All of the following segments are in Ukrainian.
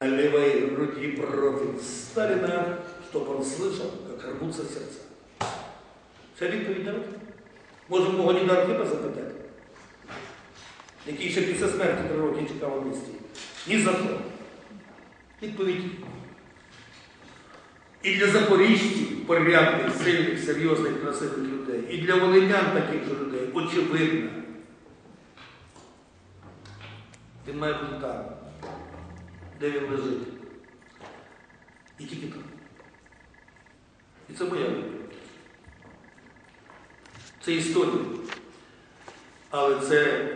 Левой груди профиль Сталина, чтоб он слышал, как рвутся сердца. Це відповідь народ. Може, мого діда Архипа запитати, який ще після смерті три роки чекав місті. Ні за що. Відповідь. І для запоріжців порядних, сильних, серйозних, красивих людей, і для волинян таких же людей, очевидно. Він має бути там, де він лежить. І тільки там. І це моя відповідь. Це історія. Але це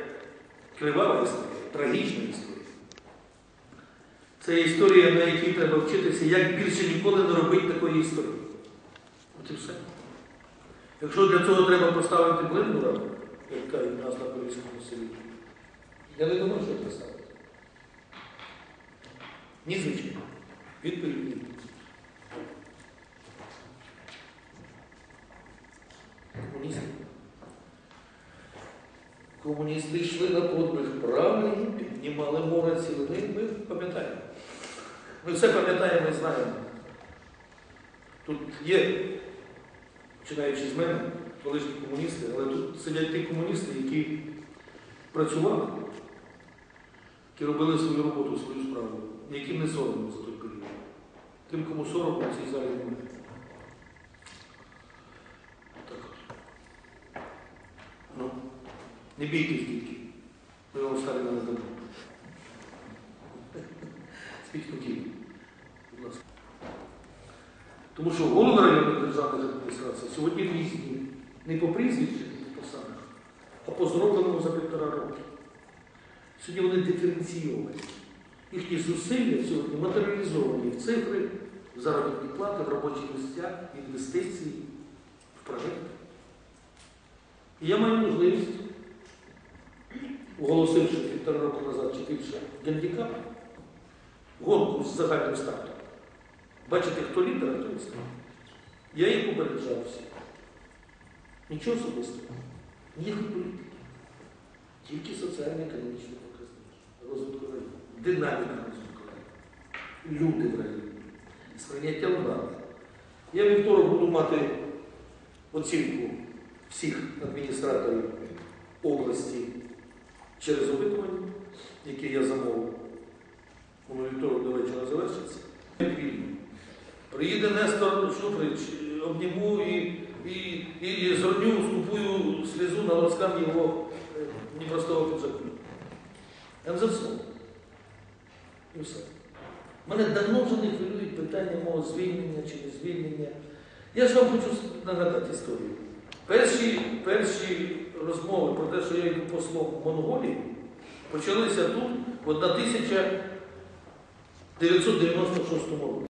кривава історія, трагічна історія. Це історія, на якій треба вчитися, як більше ніколи не робити такої історії. От і все. Якщо для цього треба поставити блиндура, як кажуть нас на Поліському селі, я не думаю, що це ставити. Ні, звичайно. Відповідь ні. Комуністи. Комуністи йшли на подвиг правильний, піднімали море цілини. Ми пам'ятаємо. Ми все пам'ятаємо і знаємо. Тут є, починаючи з мене, колишні комуністи, але тут сидять ті комуністи, які працювали, які робили свою роботу, свою справу, яким не соромно за той період. Тим, кому соромно в цій залі немає. Ну, не бійтесь, дітки. Ми вам Сталіна не дамо. Спіть спокійно, будь ласка. Тому що голови районних державних адміністрацій сьогодні різні. Не по прізвищах, не по посадах, а по зробленому за півтора роки. Сьогодні вони диференційовані. Їхні зусилля сьогодні матеріалізовані в цифри, в заробітні плати, в робочі місця, інвестиції, в проекти. І я маю можливість, оголосивши півтора року назад чи більше гандікап, гонку з загальним стартом. Бачите, хто лідер, а хто відстав. Я їх попереджав всіх. Нічого особистого. Ніякої політики. Тільки соціально-економічні показники. Розвитку району. Динаміка розвитку району. Люди районі. Сприйняття влади. Я вівторок буду мати оцінку всіх адміністраторів області через опитування, яке я замовив. Воно вівторок до вечора завершиться. Приїде Нестор Шуфрич, обніму і, і, і, зроню, скупую слізу на лоскам його е, непростого. Я не все. І все. Мене давно вже не хвилюють питання мого звільнення чи не звільнення. Я ж вам хочу нагадати історію. Перші, перші розмови про те, що я йду послом в Монголії, почалися тут в 1996 році.